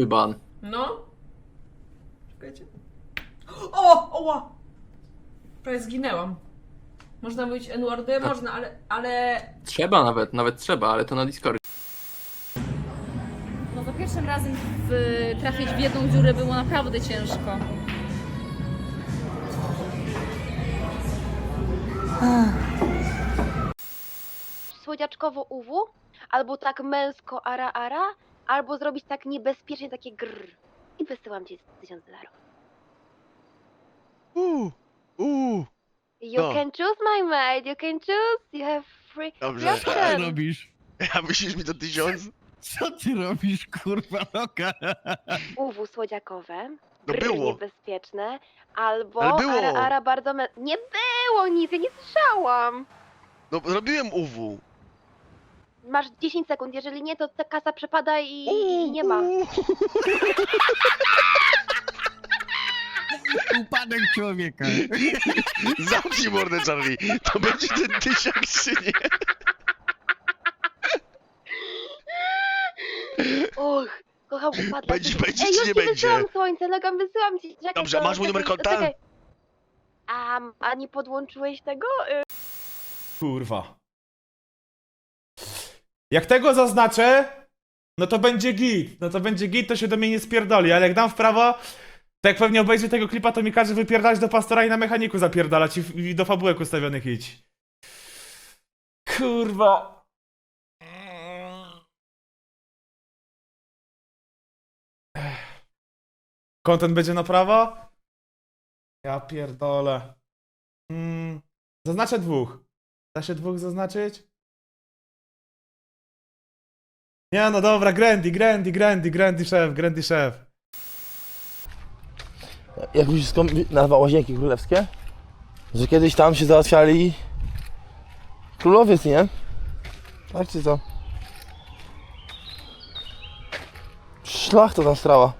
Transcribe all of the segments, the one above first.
Chyba. No. Czekajcie. O! Oła! Prawie zginęłam. Można mówić N-wordy? Można, ale, ale... Trzeba nawet, nawet trzeba, ale to na Discord. No za pierwszym razem w, trafić w jedną dziurę było naprawdę ciężko. słodziaczkowo UW, albo tak męsko ara ara, albo zrobić tak niebezpiecznie takie grr. I wysyłam ci 1000 dolarów. Uuu, uuu. You No. can choose my mate, you can choose, you have free Dobrze. Co ty option. robisz? A myślisz mi to tysiąc? Co ty robisz, kurwa loka? UW słodziakowe, No grr było. niebezpieczne, albo Ale było. ara ara bardzo mę... Nie było nic, ja nie słyszałam. No zrobiłem UW. Masz 10 sekund, jeżeli nie, to ta kasa przepada i, i nie ma. Upadek człowieka. Zamknij mordę, Charlie. To będzie ten tysiak, czy nie? Och, kocham upadła. Będzie- będzie Ej, czy już nie ci będzie? wysyłam słońce, Logan, wysyłam ci. Czekaj, Dobrze, to- masz mój numer czekaj, konta? czekaj. A, a nie podłączyłeś tego? Y, Kurwa. Jak tego zaznaczę, no to będzie git. No to będzie git, to się do mnie nie spierdoli, ale jak dam w prawo, to jak pewnie obejrzy tego klipa, to mi każe wypierdalać do pastora i na mechaniku zapierdalać i, i do fabułek ustawionych idź. Kurwa. Content będzie na prawo? Ja pierdolę. Mm, zaznaczę dwóch. Da się dwóch zaznaczyć? Nie no dobra, Grandy, Grandy, Grandy, Grandy szef, Grandy szef. Jak już skąd nazwa Łazienki Królewskie? Że kiedyś tam się załatwiali królowiec, nie? Tak czy co? Szlach to tam strała.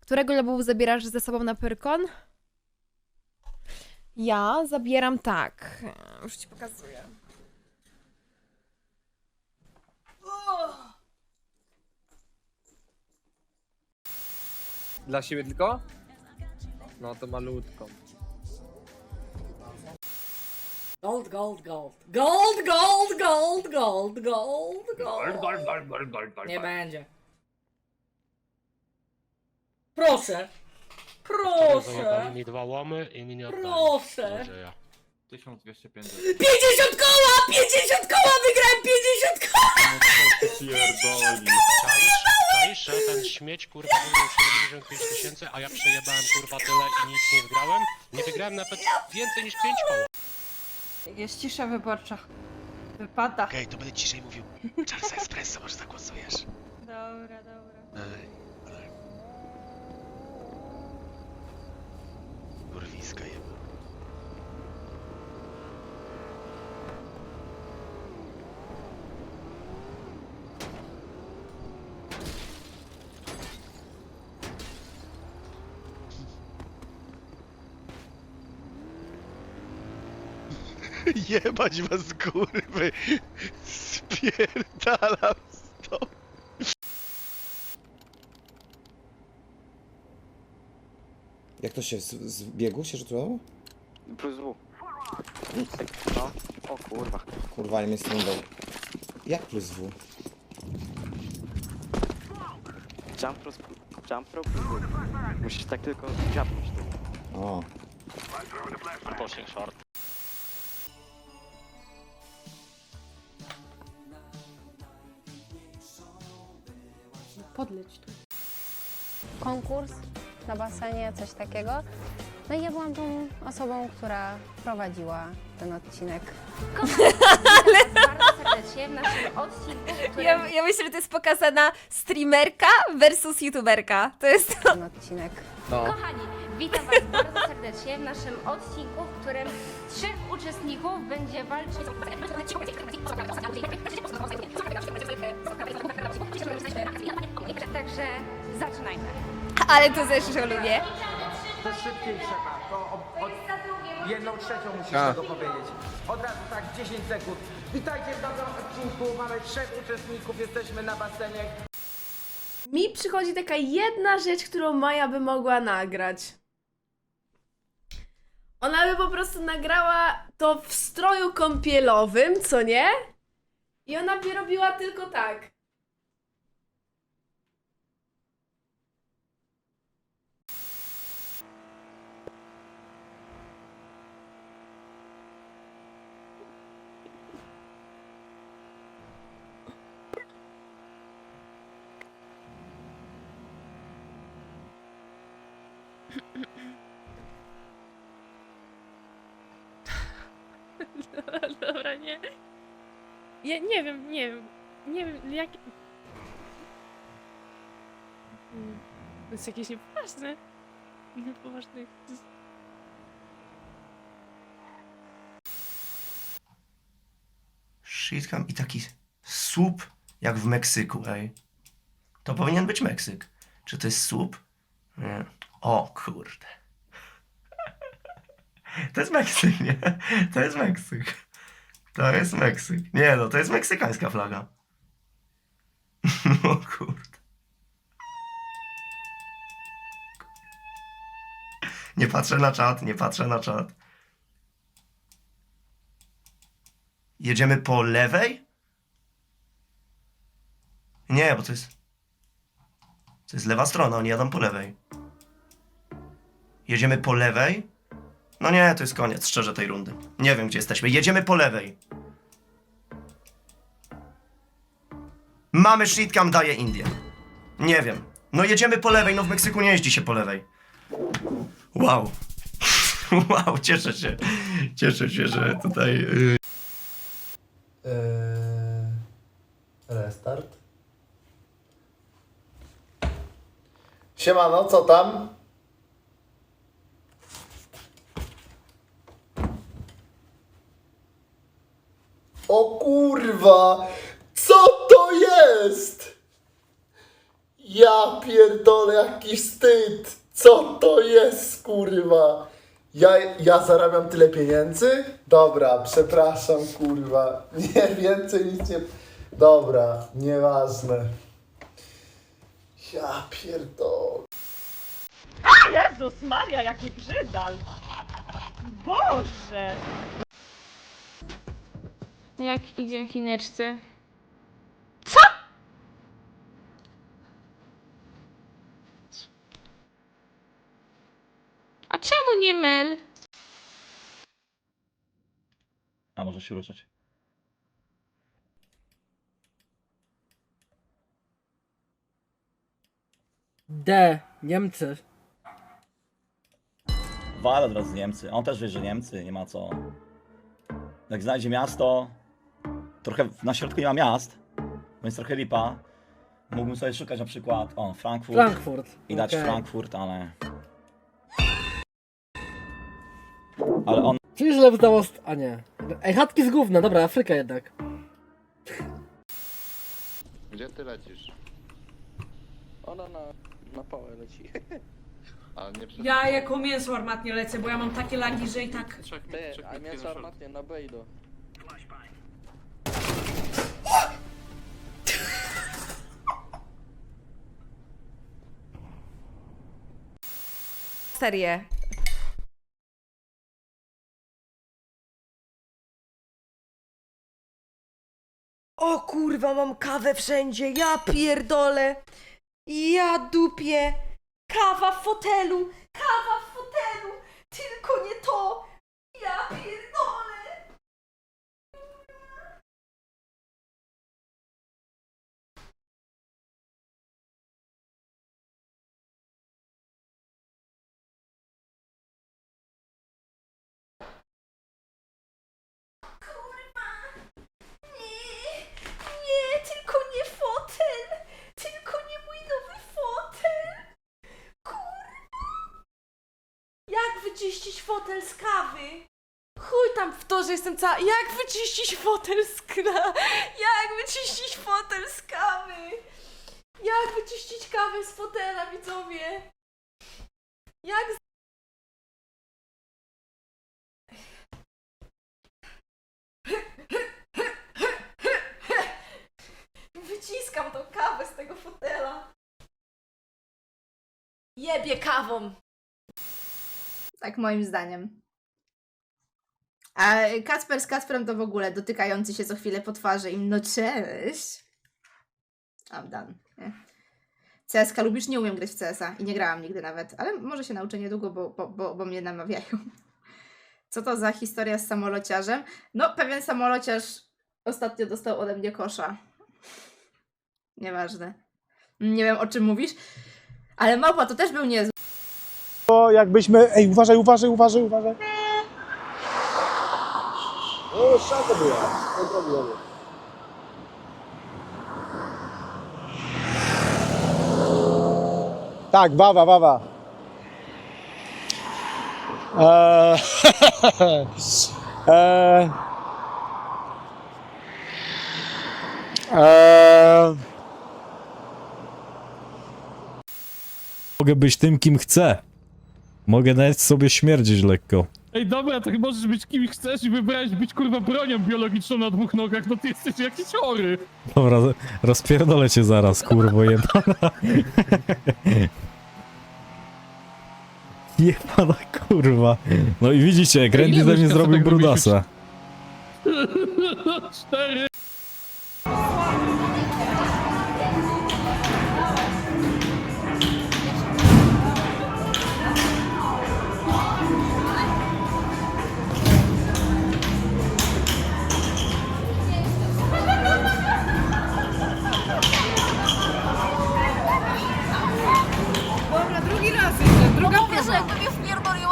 Którego lobu zabierasz ze sobą na Pyrkon? Ja zabieram tak. Już ci pokazuję. Dla siebie tylko? No to malutką. Gold, gold, gold. Gold, gold, gold, gold, gold, gold. Nie będzie. Proszę. Proszę. mi dwa łomy i mi nie. Proszę. Może ja. 1250. 50 koła! 50 koła! Wygrałem 50 koła! Że ten śmieć kurwa wygrał 75 tysięcy, a ja przejebałem kurwa tyle i nic nie wygrałem? Nie wygrałem nawet więcej niż 5 koła. Jest cisza wyborcza. Wypada. Okej, to będę ciszej mówił. Charles Espresso, może zagłosujesz. Dobra, dobra. Ej, ale... Kurwiska jeba. Jebać was kurwy! Spierdalam stąd! Jak to się z, z biegu się rzucało? Plus W. No. O kurwa. Kurwa, nie mnie stądał. Jak plus W? Jump plus... Jump pro plus W. Musisz tak tylko dziabnąć to. O. Pushing short. Podleć tu. Konkurs na basenie, coś takiego. No i ja byłam tą osobą, która prowadziła ten odcinek. Bardzo serdecznie w naszym odcinku. Ja, ja myślę, że to jest pokazana streamerka versus youtuberka. To jest to. Ten odcinek. No. Kochani, witam Was bardzo serdecznie w naszym odcinku, w którym trzech uczestników będzie walczyć... Także zaczynajmy. Ale to zresztą lubię. To szybciej trzeba. To od, jedną trzecią musisz A. tego powiedzieć. Od razu tak 10 sekund. Witajcie w nowym odcinku. Mamy trzech uczestników, jesteśmy na basenie. Mi przychodzi taka jedna rzecz, którą Maja by mogła nagrać. Ona by po prostu nagrała to w stroju kąpielowym, co nie? I ona by robiła tylko tak. Dobra, nie. Ja nie wiem, nie wiem. Nie wiem, jak... Mm, To jest jakieś niepoważne. Niepoważne. Shitkam i taki słup jak w Meksyku, ej. To powinien być Meksyk. Czy to jest słup? Nie. O kurde. To jest Meksyk, nie? To jest Meksyk. To jest Meksyk. Nie no, to jest meksykańska flaga. O kurde. Nie patrzę na czat, nie patrzę na czat. Jedziemy po lewej? Nie, bo to jest. To jest lewa strona, oni jadą po lewej. Jedziemy po lewej? No nie, to jest koniec, szczerze, tej rundy. Nie wiem, gdzie jesteśmy. Jedziemy po lewej. Mamy shitcam, daje Indię. Nie wiem. No jedziemy po lewej, no w Meksyku nie jeździ się po lewej. Wow. Wow, cieszę się. Cieszę się, że tutaj... y, Eee, restart. Siemano, co tam? O kurwa! Co to jest? Ja pierdolę, jaki wstyd! Co to jest, kurwa? Ja, ja zarabiam tyle pieniędzy? Dobra, przepraszam, kurwa. Nie, więcej nic nie... Dobra, nieważne. Ja pierdolę. Jezus Maria, jaki brzydal! Boże! Jak idzie Chineczce? Co? A czemu nie mel? A może się ruszać? D. Niemcy. Wal od razu Niemcy. On też wie, że Niemcy, nie ma co. Jak znajdzie miasto, trochę na środku nie ma miast, więc trochę lipa. Mógłbym sobie szukać na przykład, o, Frankfurt Frankfurt. i dać Okej. Frankfurt, ale... Ale on Czyli źle wydało... st- A nie. Ej, chatki z gówna, dobra, Afryka jednak. Gdzie ty lecisz? Ona na, na pałę leci. A nie przez... Ja jako mięso armatnie lecę, bo ja mam takie lagi, że i tak... Trzech, Ty, trzech a mięso armatnie na B Serię. O kurwa, mam kawę wszędzie, ja pierdolę. Ja dupię. Kawa w fotelu, kawa w fotelu. Tylko nie to. Ja pierdolę. Nie, nie, tylko nie fotel. Tylko nie mój nowy fotel. Kurwa. Jak wyczyścić fotel z kawy? Chuj tam w to, że jestem cała... Jak wyczyścić fotel z. Jak wyczyścić fotel z kawy? Jak wyczyścić kawę z fotela, widzowie? Jak... z- ściskam tą kawę z tego fotela. Jebie kawą. Tak moim zdaniem. A Kacper z Kacprem to w ogóle dotykający się co chwilę po twarzy im no cześć. I'm done. CSK lubisz? Nie umiem grać w CS-a i nie grałam nigdy nawet, ale może się nauczę niedługo, bo, bo, bo, bo mnie namawiają. Co to za historia z samolociarzem? No, pewien samolociarz ostatnio dostał ode mnie kosza. Nieważne. Nie wiem o czym mówisz, ale małpa to też był niezły. To jakbyśmy... Ej, uważaj, uważaj, uważaj, uważaj. O, szata była. Kontrolujemy. Tak, wawa, wawa. Eee, eee, eee. Mogę być tym, kim chcę. Mogę nawet sobie śmierdzić lekko. Ej, dobra, to możesz być kim chcesz i wybrałeś być kurwa bronią biologiczną na dwóch nogach, no ty jesteś jakiś chory. Dobra, rozpierdolę cię zaraz, kurwo jebana. Jebana kurwa. No i widzicie, Grandy ze mnie zrobił tak brudasa. Cztery.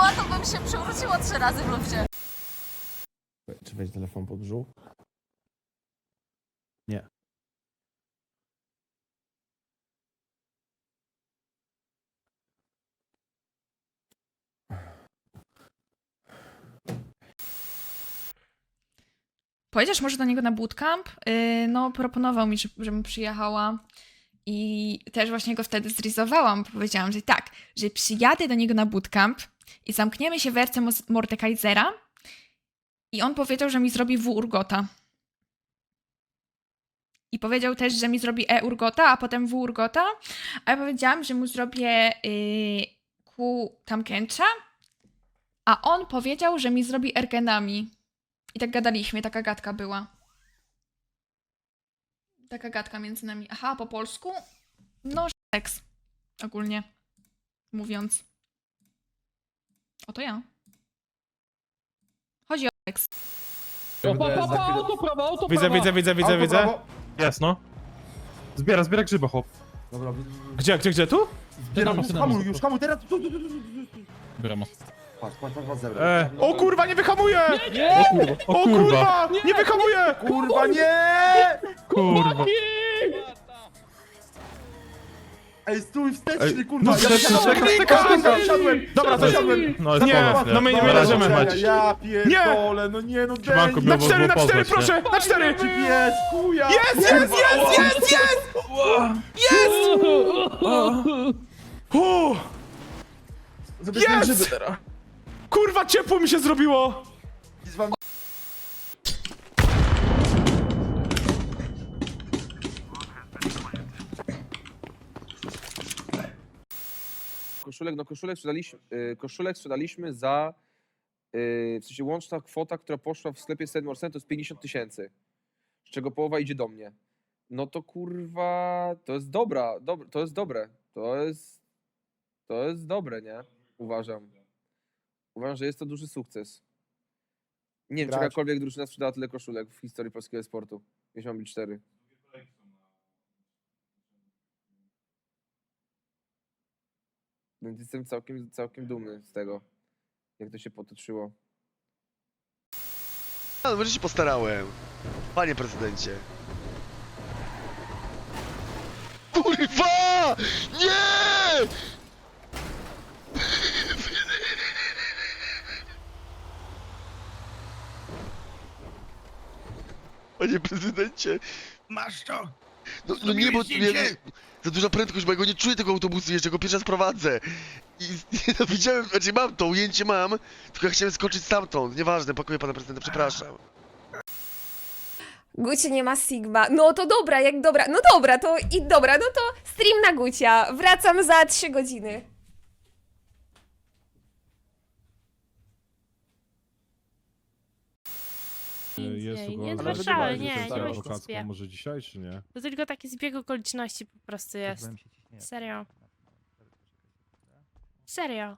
Wpierdoliła, to bym się przewróciła trzy razy w lufcie. Czy weź telefon pod brzuch? Nie. Pojedziesz może do niego na bootcamp? Yy, no, proponował mi, że- żebym przyjechała. I też właśnie go wtedy zrizowałam. Powiedziałam, że tak, że przyjadę do niego na bootcamp i zamkniemy się w erce Mordekaisera. I on powiedział, że mi zrobi W Urgota. I powiedział też, że mi zrobi E Urgota, a potem W Urgota. A ja powiedziałam, że mu zrobię yy, Q Tamkęcza. A on powiedział, że mi zrobi Ergenami. I tak gadaliśmy, taka gadka była. Taka gadka między nami. Aha, po polsku? No, seks. Ogólnie mówiąc. Oto ja. Chodzi o seks. Auto prawo, auto Widzę, widzę, widzę, widzę, widzę. Jest, no. Zbiera, zbiera grzyba, chłop. Gdzie, gdzie, gdzie? Tu? Zbieram, hamuj, już hamuj, teraz tu, tu, tu, tu, tu, tu. Zbieram. E, O kurwa, nie wyhamuję! o kurwa, O kurwa! Nie wyhamuję! Kurwa, nie! Kurwa. Ej, stój wsteczny, kurwa! No wsteczny, czekaj, czekaj, czekaj. Dobra, zasiadłem. No jest Nie, no my nie razie leżymy. Ja pierdolę, no nie, no Siemanko, Na cztery, było na cztery, poznać, proszę! Na cztery! Jest, chuja! Jest, jest, jest, jest, jest! Jest! O! Jest! Kurwa, ciepło mi się zrobiło! Koszulek, no koszulek sprzedaliśmy, y, koszulek sprzedaliśmy za, y, w sensie łączna kwota, która poszła w sklepie Sedmorsen to jest 50 tysięcy, z czego połowa idzie do mnie. No to kurwa, to jest dobra, dob to jest dobre, to jest, to jest dobre, nie? Uważam. Uważam, że jest to duży sukces. Nie wiem, czy Gracz. jakakolwiek drużyna sprzedała tyle koszulek w historii polskiego sportu. Jeśli mam być cztery. Więc jestem całkiem, całkiem dumny z tego, jak to się potoczyło. No, może się postarałem. Panie prezydencie. Kurwa! Nie! Panie prezydencie, Masz to! No, no nie, bo nie, za duża prędkość, bo ja go nie czuję tego autobusu jeszcze, go pierwszy raz prowadzę. I no, widziałem, znaczy mam to, ujęcie mam, tylko ja chciałem skoczyć stamtąd, nieważne, pakuję pana prezydenta, przepraszam. Gucie nie ma Sigma. No to dobra, jak dobra. No dobra, to i dobra, no to stream na Gucia. Wracam za 3 godziny. Jest nie, nie ugoda. zgłaszałem, nie, nie ma może dzisiaj, czy nie? To tylko taki zbieg okoliczności po prostu jest. Serio. Serio.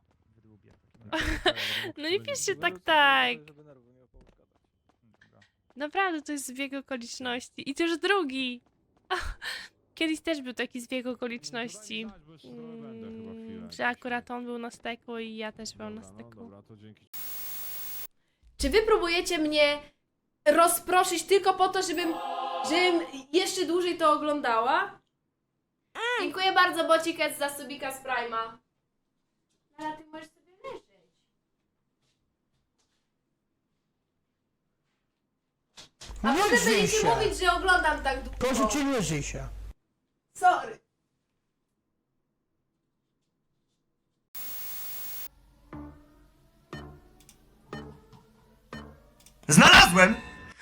No nie piszcie tak, tak. Naprawdę to jest zbieg okoliczności. I to już drugi. Kiedyś też był taki zbieg okoliczności. Mm, Że akurat on był na steku i ja też byłam na no steku. Czy wy próbujecie mnie rozproszyć tylko po to, żebym, żebym jeszcze dłużej to oglądała? Dziękuję bardzo, Bociket, za subika z Prima. Ale ty możesz sobie leżeć. A potem będziecie mówić, że oglądam tak długo. Proszę cię, nie się. Sorry.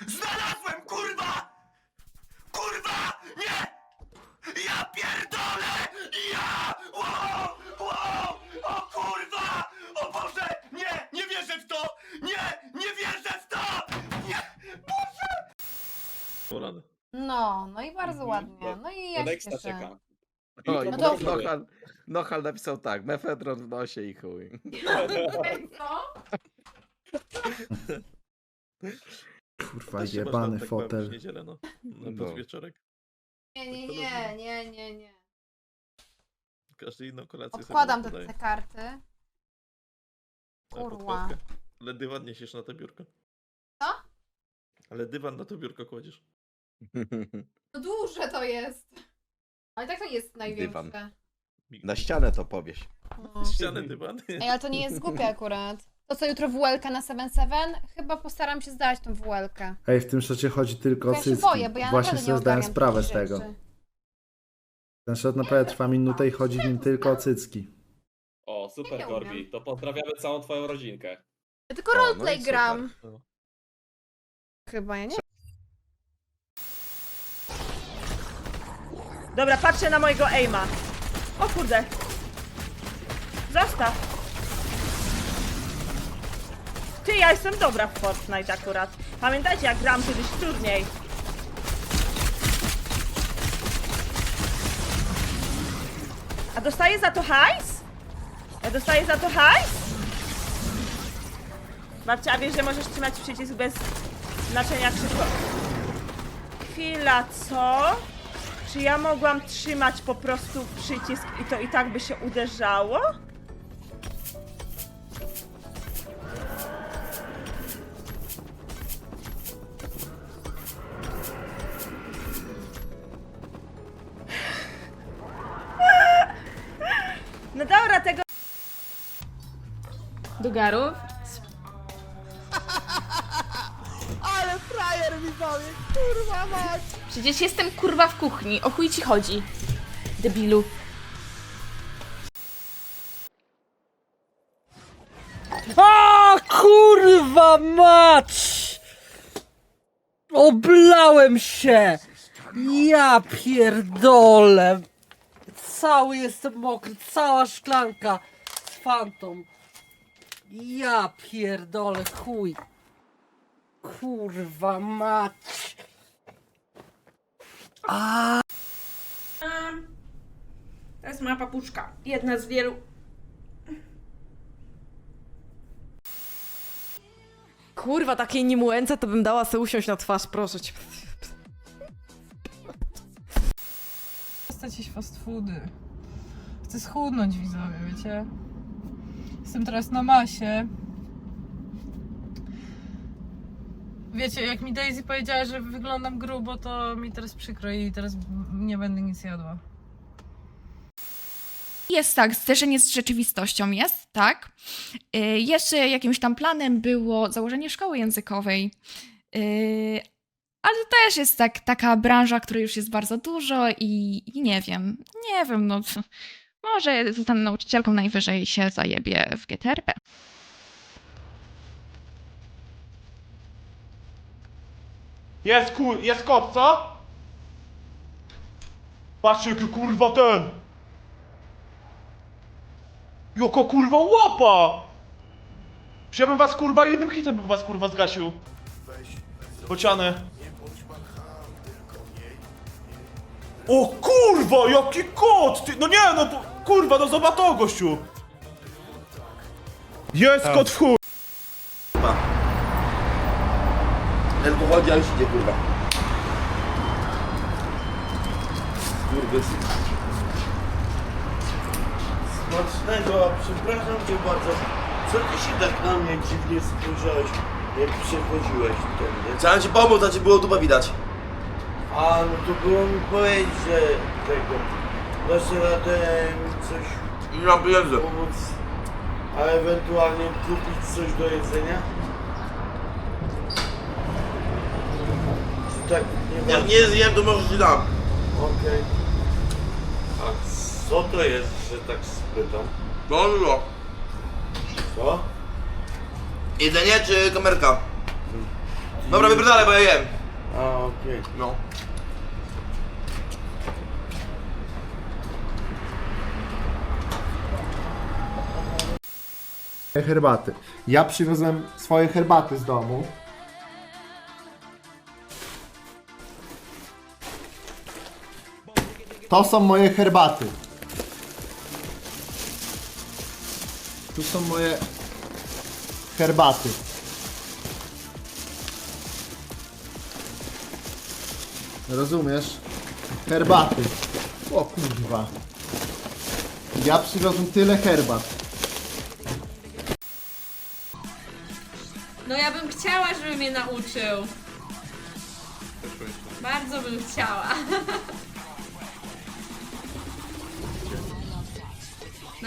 Znalazłem, kurwa! Kurwa! Nie! Ja pierdolę! Ja! Wow! Wow! O kurwa! O Boże! Nie! Nie wierzę w to! Nie! Nie wierzę w to! Nie! No, no i bardzo ładnie. No i ja się cieszę. Oj, No no to- Nohal, Nohal napisał tak, mefedron w nosie i chuj. Co? Kurwa, jebany fotel. no. No. Nie, nie, nie, nie, nie, nie. Każdy inną kolację Odkładam te, te karty. Kurwa. Ale dywan niesiesz na to biurko. Co? Ale dywan na to biurko kładziesz. No duże to jest. Ale tak to jest największe. Na ścianę to powieś. No. Ściany dywan. Ej, ale to nie jest głupie akurat. To co, jutro WLK na 7-7? Chyba postaram się zdać tą WLK. Ej, w tym szocie chodzi tylko Ja się boję, bo ja naprawdę nie ogarniam takich rzeczy. Ten szot naprawdę trwa minutę i chodzi w nim tylko o cycki. O, super, umiem. Corby. To pozdrawiamy całą twoją rodzinkę. Ja tylko roleplay gram. Chyba ja nie. Dobra, patrzę na mojego aima. O kurde. Zostaw. Ty, ja jestem dobra w Fortnite akurat. Pamiętajcie, jak gram kiedyś w turniej. A dostaję za to hajs? Ja dostaję za to hajs? Babcia, wiesz, że możesz trzymać przycisk bez znaczenia krzyku? Chwila, co? Czy ja mogłam trzymać po prostu przycisk i to i tak by się uderzało? Kuchni. O chuj ci chodzi. Debilu. A kurwa mać! Oblałem się! Ja pierdolę! Cały jestem mokry, cała szklanka z fantom. Ja pierdolę, chuj. Kurwa mać. A. To jest moja papuszka. Jedna z wielu. Kurwa, takiej niemułęce to bym dała sobie usiąść na twarz, proszę cię. Przestać jeść fast foody. Chcę schudnąć, widzowie, wiecie? Jestem teraz na masie. Wiecie, jak mi Daisy powiedziała, że wyglądam grubo, to mi teraz przykro i teraz nie będę nic jadła. Jest tak, zderzenie z rzeczywistością jest, tak. Y, Jeszcze jakimś tam planem było założenie szkoły językowej. Y, Ale to też jest tak, taka branża, której już jest bardzo dużo i, i nie wiem, nie wiem, no może zostanę nauczycielką, najwyżej się zajebie w GTRP. Jest kur... jest kot, co? Patrzcie jaki kurwa ten! Joko kurwa łapa! Przecież ja bym was kurwa jednym hitem bym was kurwa zgasił. Bociany. O kurwa, jaki kot! Ty, no nie, no kurwa, no zobacz to gościu! Jest kot w chuj! Ten tu chodzi, a już idzie, kurwa. Kurwa, Smacznego, a przepraszam cię bardzo. Co ty się tak na mnie dziwnie spojrzałeś, jak przechodziłeś tędy? Chciałem ci pomóc, a ci było dupę widać. A, no to było mi powiedzieć, że tego... Dasz radę mi coś mam pieniędzy. pomóc, a ewentualnie kupić coś do jedzenia? Tak nie Jak ma? nie zjem, to może ci dam. Okej. A co to jest, że tak spytam? No, no. Co? Jedzenie czy kamerka? Dobra, wypierdalaj, bo ja jem. A, okej. No. Herbaty. Ja przywiozłem swoje herbaty z domu. To są moje herbaty. Tu są moje herbaty. Rozumiesz? Herbaty. O kurwa. Ja przywiozłem tyle herbat. No ja bym chciała, żeby mnie nauczył. Bardzo bym chciała.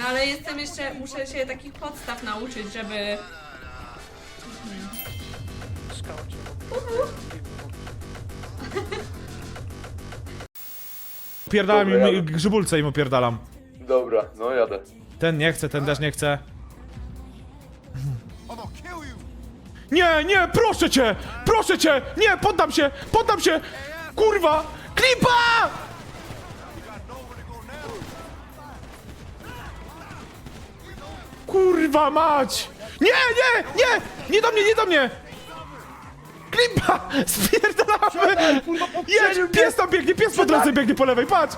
No ale jestem jeszcze, muszę się takich podstaw nauczyć, żeby... Pierdalam Dobra, im jadę. grzybulce im opierdalam. Dobra, no jadę. Ten nie chce, ten też nie chce. Nie, nie, proszę cię! Proszę cię! Nie, poddam się! Poddam się! Kurwa! Klipa! Kurwa mać! Nie, nie, nie! Nie do mnie, nie do mnie! Klipa! Spierdalamy! Jedź! Pies tam biegnie, pies po drodze biegnie po lewej, patrz!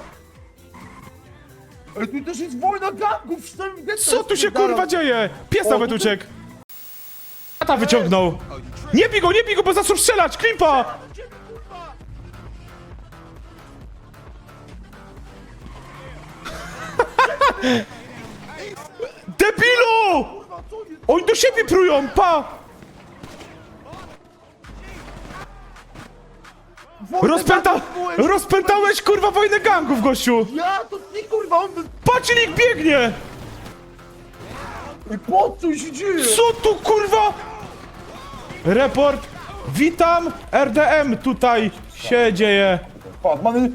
Ale tu też jest wojna gangów, w całym getto Co tu się kurwa dzieje? Pies nawet uciekł! Tata wyciągnął! Nie bij go, nie bij go, bo zaczął strzelać! Klimpa! Debilu! Oni do siebie prują, pa! Rozpęta... Rozpętałeś kurwa wojnę gangów, gościu! Ja, to ty kurwa, on... Patrz ich biegnie! Po co się dzieje? Co tu kurwa? Report. Witam, RDM tutaj się dzieje. Mamy